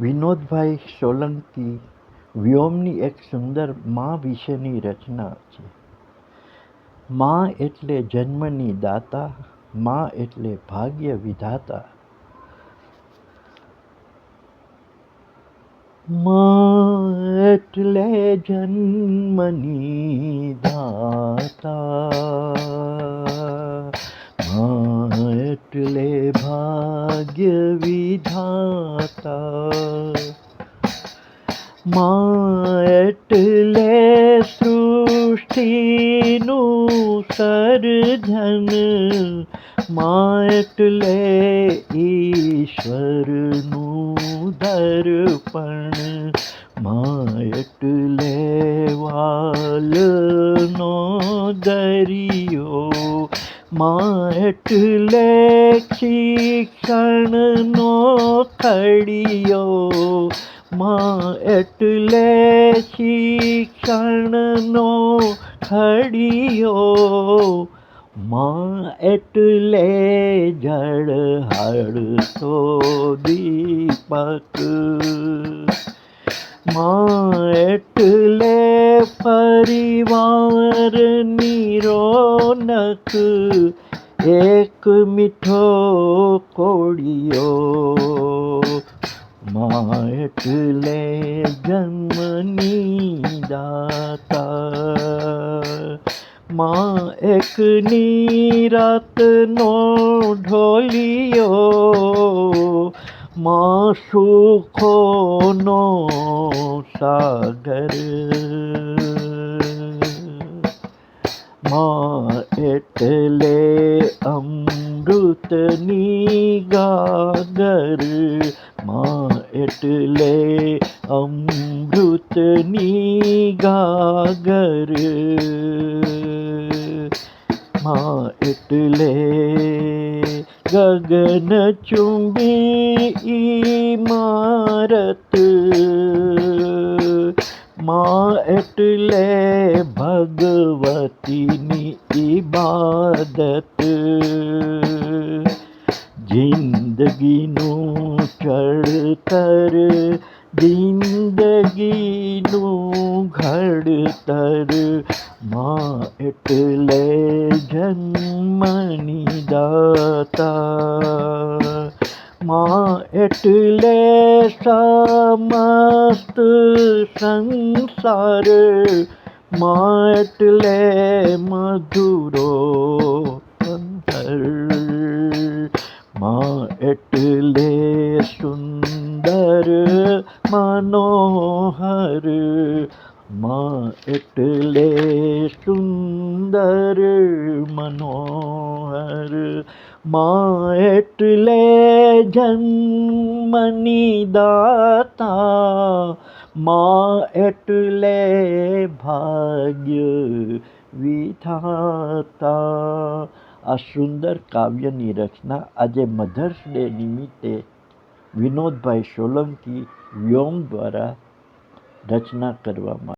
વિનોદભાઈ સોલંકી વ્યોમની એક સુંદર મા વિશેની રચના છે. મા એટલે જન્મની દાતા, મા એટલે ભાગ્ય વિધાતા. એટલે જન્મની દાતા. મા એટલે ભાગ્ય વિધાતા મા એટલે સૃષ્ટિનું સર્જન. મા એટલે ઈશ્વરનું દર્પણ. મા એટલે વાલનો દરિયો મા એટલે શિક્ષણનો થળિયો માં એટલે શિક્ષણનો ખડિયો માં એટલે જળ હળતો દીપક માં એટલે પરિવારની રોનક એક મીઠો કોળિયો માં એટલે જન્મની દાતા માં એક રાતનો ઢોલિયો માં સુખોનો સાગર માં એટલે અમૃતની ગાગર માં એટલે અમૃતની ગાગર માં એટલે ગગન ચુંબી ઇમારત માં એટલે ભગવતીની ઈબાદત. જિંદગીનું ચડતર જિંદગીનું ઘડતર. માં એટલે જન્મની દાતા. માં એટલે സമസ്ത സംസാര മാറ്റിലെ മധുരോ മാറ്റിലെ സുന്ദര മനോഹര માં એટલે સુંદર મનોહરમાં એટલે જન્મની દાતા માં એટલે ભાગ્ય વિધાતા આ સુંદર કાવ્યની રચના આજે મધર્સ ડે નિમિત્તે વિનોદભાઈ સોલંકી વ્યોમ દ્વારા રચના કરવામાં